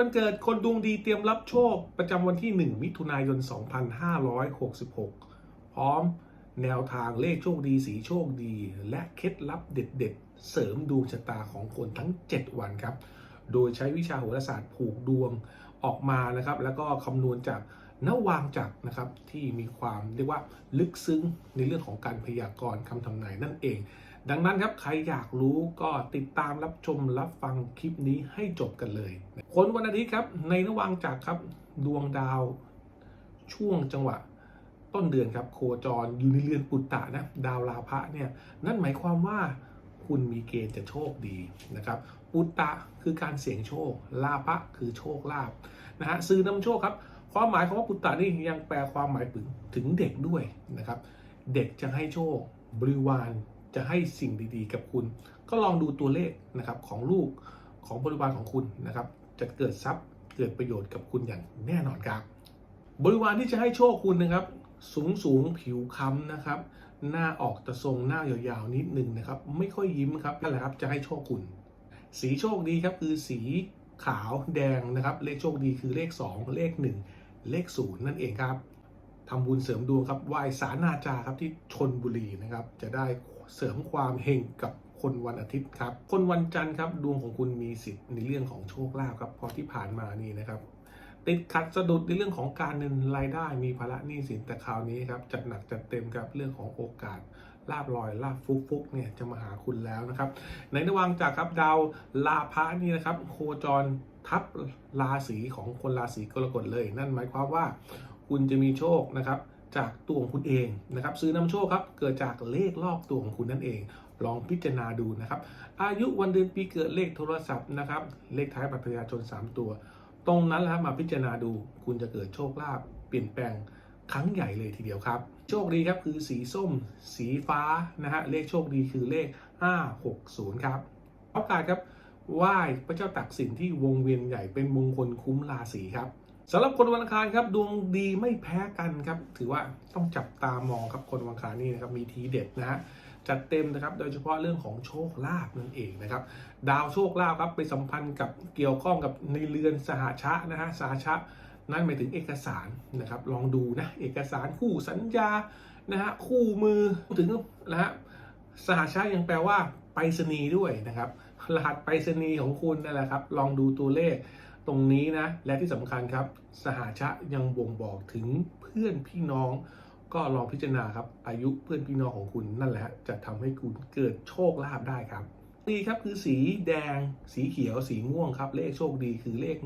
วันเกิดคนดวงดีเตรียมรับโชค ประจำวันที่ 1 มิถุนายน 2566 พร้อมแนวทางเลขโชคดีสีโชคดี และเคล็ดลับเด็ด ๆ เสริมดวงชะตาของคนทั้ง 7 วันครับ โดยใช้วิชาโหราศาสตร์ผูกดวงออกมานะครับ แล้วก็คำนวณจากนวางจักรนะครับที่มีความเรียกว่าลึกซึ้งในเรื่องของการพยากรณ์คำทำนายนั่นเอง ดังนั้นครับใครอยากรู้ก็ติดตามรับชมรับฟังคลิปนี้ให้จบกันเลยคนวันอาทิตย์ครับในระหว่างจากครับดวงดาวช่วงจังหวะต้นเดือนครับโคจรอยู่ในเรือนปุตตะนะดาวลาภะเนี่ยนั่นหมายความว่าคุณมีเกณฑ์จะโชคดีนะครับปุตตะคือการเสี่ยงโชคลาภะคือโชคลาภนะฮะซื้อนำโชคครับความหมายของว่าปุตตะนี่ยังแปลความหมายถึงเด็กด้วยนะครับ เด็กจะให้โชคบริวาร จะให้สิ่งดีๆ กับคุณ ก็ลองดูตัวเลขนะครับของลูกของบริวารของคุณนะครับ จะเกิดทรัพย์เกิดประโยชน์กับคุณอย่างแน่นอนครับ บริวารที่จะให้โชคคุณนะครับ สูงสูงผิวค้ำนะครับ หน้าออกตะทรงหน้ายาวๆนิดนึงนะครับ ไม่ค่อยยิ้มครับนั่นแหละครับจะให้โชคคุณ สีโชคดีครับคือสีขาวแดงนะครับ เลขโชคดีคือเลข 2 เลข 1 เลข0นั่นเองครับ ทำบุญเสริมดวงครับไหว้สานาจาครับที่ชนบุรีนะครับ จะได้เสริมความเฮงกับคนวันอาทิตย์ครับ คนวันจันทร์ครับดวงของคุณมีสิทธิ์ในเรื่องของโชคลาภครับเพราะที่ผ่านมานี่นะครับติดขัดสะดุดในเรื่องของการเงินรายได้มีภาระหนี้สินแต่คราวนี้ครับจัดหนักจัดเต็มกับเรื่องของโอกาสลาบลอยลาบฟุกฟุกเนี่ยจะมาหาคุณแล้วนะครับในระหว่างจากครับดาวลาพะนี่นะครับ โคจรทับราศีของคนราศีกรกฎเลย นั่นหมายความว่า คุณจะมีโชคนะครับจากตัวของคุณเองนะครับซื้อนำโชคครับเกิดจากเลขรอบตัวของคุณนั่นเอง ลองพิจารณาดูนะครับ อายุวันเดือนปีเกิดเลขโทรศัพท์นะครับเลขท้ายบัตรประชาชน 3 ตัว ตรงนั้นและครับมาพิจารณาดู คุณจะเกิดโชคลาภเปลี่ยนแปลงครั้งใหญ่เลยทีเดียวครับ โชคดีครับคือสีส้ม สีฟ้านะฮะเลขโชคดีคือเลข 560 ครับโอกาสครับไหว้พระเจ้าตากสินที่วงเวียนใหญ่เป็นมงคลคุ้มราศีครับ สำหรับคนวันอังคารครับดวงดีไม่แพ้กันครับถือว่าต้องจับตามองครับคนวันอังคารนี่นะครับมีทีเด็ดนะฮะจัดเต็มนะครับโดยเฉพาะเรื่องของโชคลาภนั่นเองนะครับดาวโชคลาภครับไปสัมพันธ์กับเกี่ยวข้องกับในเรือนสหชะนะฮะสหชะ นั่นหมายถึงเอกสารนะครับลองดูนะเอกสารคู่สัญญานะฮะคู่มือถึงนะฮะสหชาติยังแปลว่าไปรษณีย์ด้วยนะครับรหัสไปรษณีย์ของคุณนั่นแหละครับ ลองดูตัวเลข ตรงนี้นะ และที่สำคัญครับ สหาติยังบ่งบอกถึงเพื่อนพี่น้อง ก็ลองพิจารณาครับ อายุเพื่อนพี่น้องของคุณนั่นแหละ จะทำให้คุณเกิดโชคลาภได้ครับดีครับคือสีแดง สีเขียว สีม่วงครับ เลขโชคดีคือเลข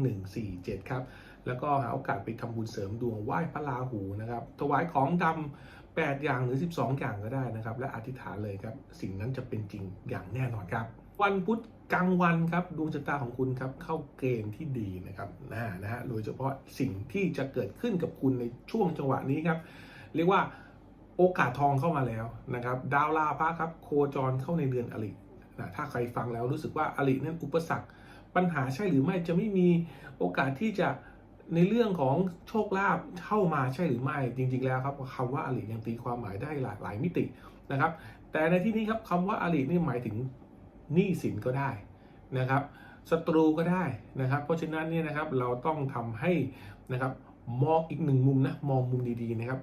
147 ครับ แล้วก็หาโอกาสไปทำบุญเสริมดวงไหว้พระราหูนะครับ ถวายของดำ8อย่างหรือ 12 อย่างก็ได้นะครับ และอธิษฐานเลยครับ สิ่งนั้นจะเป็นจริงอย่างแน่นอนครับ วันพุธกลางวันครับดวงชะตาของคุณครับเข้าเกณฑ์ที่ดีนะครับนะนะฮะโดยเฉพาะสิ่งที่จะเกิดขึ้นกับคุณในช่วงจังหวะนี้ครับ เรียกว่าโอกาสทองเข้ามาแล้วนะครับ ดาวลาภะครับ โคจรเข้าในเดือนอรินะถ้าใครฟังแล้วรู้สึกว่าอรินั้นอุปสรรค ปัญหาใช่หรือไม่จะไม่มีโอกาสที่จะในเรื่องของโชคลาภเข้ามาใช่หรือไม่จริง ๆ แล้วครับคำว่าอริยังตีความหมายได้หลากหลายมิตินะครับ แต่ในที่นี้ครับคำว่าอรินี่หมายถึง หนี้สินก็ได้นะครับศัตรูก็ได้นะครับ เพราะฉะนั้นเนี่ยนะครับเราต้องทำให้นะครับมองอีกหนึ่งมุมนะมองมุมดีๆนะครับ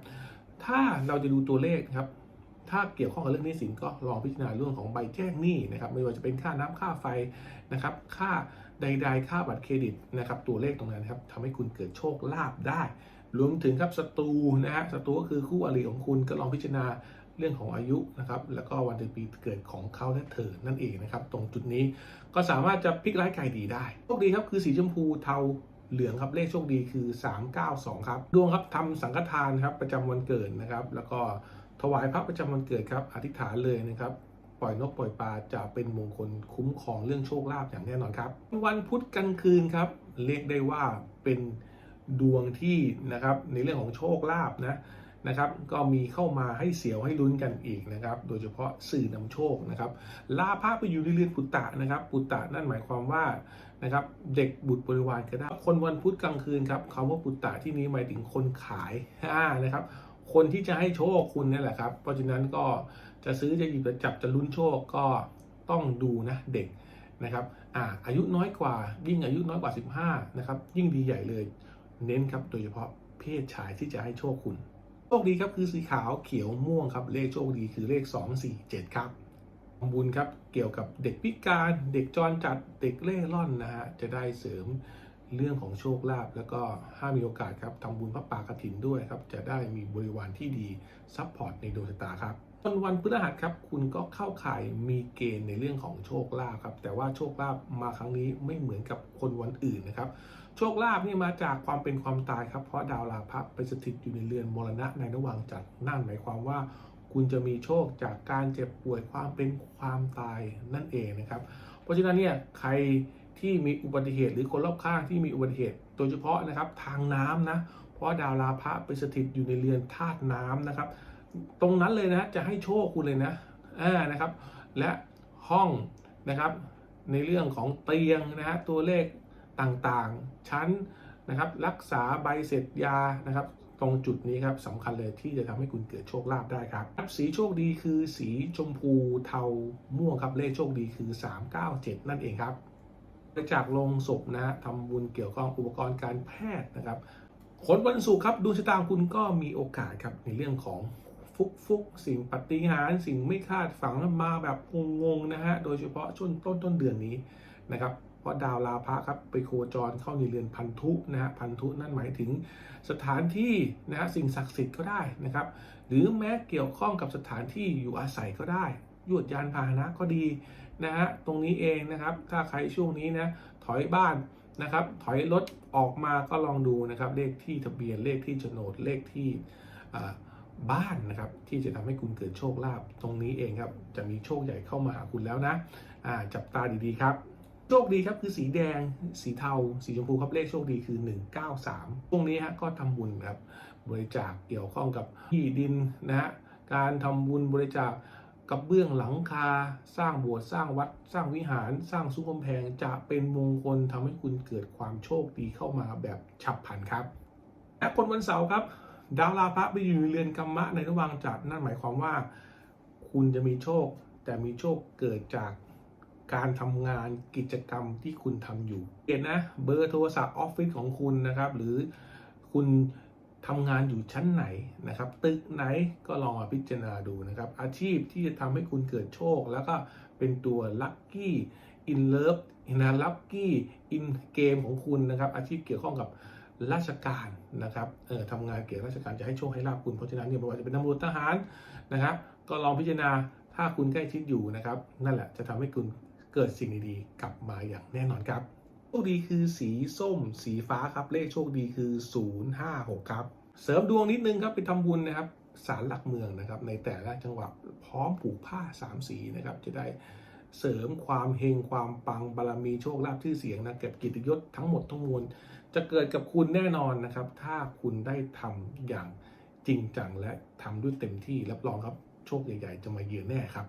ถ้าเราจะดูตัวเลขครับถ้าเกี่ยวข้องกับเรื่องหนี้สินก็ลองพิจารณาเรื่องของใบแจ้งหนี้นะครับไม่ว่าจะเป็นค่าน้ำค่าไฟนะครับ ค่าใดๆค่าบัตรเครดิตนะครับ ตัวเลขตรงนั้นครับทำให้คุณเกิดโชคลาภได้ รวมถึงครับศัตรูนะฮะศัตรูก็คือคู่อริของคุณก็ลองพิจารณา เรื่องของอายุนะครับแล้วก็วันเดือนปีเกิดของเขาและเธอนั่นเองนะครับ ตรงจุดนี้ก็สามารถจะพลิกร้ายกายดีได้โชคดีครับคือสีชมพูเทาเหลืองครับเลขโชคดีคือ 392 ครับ ดวงครับทำสังฆทานครับประจำวันเกิดนะครับ แล้วก็ถวายพระประจำวันเกิดครับ อธิษฐานเลยนะครับปล่อยนกปล่อยปลาจะเป็นมงคลคุ้มครองเรื่องโชคลาภอย่างแน่นอนครับ วันพุธกลางคืนครับเรียกได้ว่าเป็นดวงที่นะครับในเรื่องของโชคลาภนะ นะครับ ก็มีเข้ามาให้เสียวให้ลุ้นกันอีกนะครับ โดยเฉพาะสื่อนำโชคนะครับลาภาไปอยู่ในเรือนปุตตะนะครับ ปุตตะนั่นหมายความว่านะครับเด็กบุตรบริวารก็ได้ คนวันพุธกลางคืนครับคำว่าปุตตะที่นี้หมายถึงคนขายนะครับ คนที่จะให้โชคคุณนี่แหละครับ เพราะฉะนั้นก็จะซื้อจะหยิบจะจับจะลุ้นโชคก็ต้องดูนะเด็กนะครับอ่าอายุน้อยกว่ายิ่งอายุน้อยกว่า 15 นะครับ ยิ่งดีใหญ่เลย เน้นครับ โดยเฉพาะเพศชายที่จะให้โชคคุณ โชคดีครับคือสีขาวเขียวม่วงครับ เลขโชคดีคือเลข 2 4 7 ครับทำบุญครับเกี่ยวกับเด็กพิการเด็กจรจัดเด็กเล่ร่อนนะฮะจะได้เสริมเรื่องของโชคลาภแล้วก็ถ้ามีโอกาสครับทำบุญพระป่ากฐินด้วยครับ จะได้มีบริวารที่ดีซัพพอร์ตในดวงชะตาครับวันวันพฤหัสครับ คุณก็เข้าข่ายมีเกณฑ์ในเรื่องของโชคลาภครับ แต่ว่าโชคลาภมาครั้งนี้ไม่เหมือนกับคนวันอื่นนะครับ โชคลาภนี่มาจากความเป็นความตายครับ เพราะดาวราพะไปสถิตอยู่ในเรือนมรณะในระหว่างจัดนั่นหมายความว่า คุณจะมีโชคจากการเจ็บป่วยความเป็นความตายนั่นเองนะครับ เพราะฉะนั้นเนี่ยใครที่มีอุบัติเหตุหรือคนรอบข้างที่มีอุบัติเหตุ โดยเฉพาะนะครับทางน้ำนะ เพราะดาวราพะไปสถิตอยู่ในเรือนธาตุน้ำนะครับ ตรงนั้นเลยนะจะให้โชคคุณเลยนะอ่านะครับ และห้องนะครับในเรื่องของเตียงนะฮะตัวเลขต่างๆ ชั้นนะครับรักษาใบเสร็จยานะครับตรงจุดนี้ครับสำคัญเลยที่จะทำให้คุณเกิดโชคลาภได้ครับ สีโชคดีคือสีชมพูเทาม่วงครับเลขโชคดีคือ 397 นั่นเองครับไปจากโรงศพนะฮะทำบุญเกี่ยวกับอุปกรณ์การแพทย์นะครับผลวันศุกร์ครับดวงชะตาคุณก็มีโอกาสครับในเรื่องของฟุกฟุกสิ่งปฏิหารสิ่งไม่คาดฝันมาแบบงงๆนะฮะโดยเฉพาะช่วงต้นต้นเดือนนี้นะครับ เพราะดาวราพะครับไปโคจรเข้าในเรือนพันธุนะฮะพันธุนั่นหมายถึงสถานที่นะฮะสิ่งศักดิ์สิทธิ์ก็ได้นะครับ หรือแม้เกี่ยวข้องกับสถานที่อยู่อาศัยก็ได้ยวดยานพาหนะก็ดีนะฮะตรงนี้เองนะครับ ถ้าใครช่วงนี้นะถอยบ้านนะครับ ถอยรถออกมาก็ลองดูนะครับ เลขที่ทะเบียนเลขที่โฉนดเลขที่บ้านนะครับที่จะทำให้คุณเกิดโชคลาภตรงนี้เองครับจะมีโชคใหญ่เข้ามาหาคุณแล้วนะจับตาดีๆครับ โชคดีครับคือสีแดง สีเทา สีชมพูครับเลขโชคดีคือ 193ตรงนี้ฮะก็ทำบุญครับบริจาคเกี่ยวข้องกับที่ดินนะฮะการทำบุญบริจาคกับเบื้องหลังคา สร้างโบสถ์สร้างวัด สร้างวิหาร สร้างซุ้มกำแพงจะเป็นมงคลทำให้คุณเกิดความโชคดีเข้ามาแบบฉับพลันครับและคนวันเสาร์ครับ ดาวราพะไปอยู่ในเรือนกรรมะในระหว่างจัดนั่นหมายความว่า คุณจะมีโชคแต่มีโชคเกิดจาก การทำงานกิจกรรมที่คุณทำอยู่เห็นนะเบอร์โทรศัพท์ออฟฟิศของคุณนะครับ หรือคุณทำงานอยู่ชั้นไหนนะครับ ตึกไหนก็ลองมาพิจารณาดูนะครับ อาชีพที่จะทำให้คุณเกิดโชค แล้วก็เป็นตัวลัคกี้อินเลิฟนะลัคกี้อินเกมของคุณนะครับ อาชีพเกี่ยวข้องกับราชการนะครับเออทำงานเกี่ยวกับราชการจะให้โชคให้ลาบคุณเพราะฉะนั้นเนี่ยไม่ว่าจะเป็นตำรวจทหารนะครับ ก็ลองพิจารณาถ้าคุณใกล้ชิดอยู่นะครับ นั่นแหละจะทำให้คุณ เกิดสิ่งดีๆ กลับมาอย่างแน่นอนครับ โชคดีคือสีส้ม สีฟ้าครับ เลขโชคดีคือ 056 ครับ เสริมดวงนิดนึงครับไปทำบุญนะครับศาลหลักเมืองนะครับในแต่ละจังหวัดพร้อมผูกผ้าสามสีนะครับจะได้เสริมความเฮงความปังบารมีโชคลาภชื่อเสียงนะเก็บกิตยศทั้งหมดทั้งมวลจะเกิดกับคุณแน่นอนนะครับ ถ้าคุณได้ทำอย่างจริงจังและทำด้วยเต็มที่รับรองครับโชคใหญ่ ๆ จะมาเยือนแน่ครับ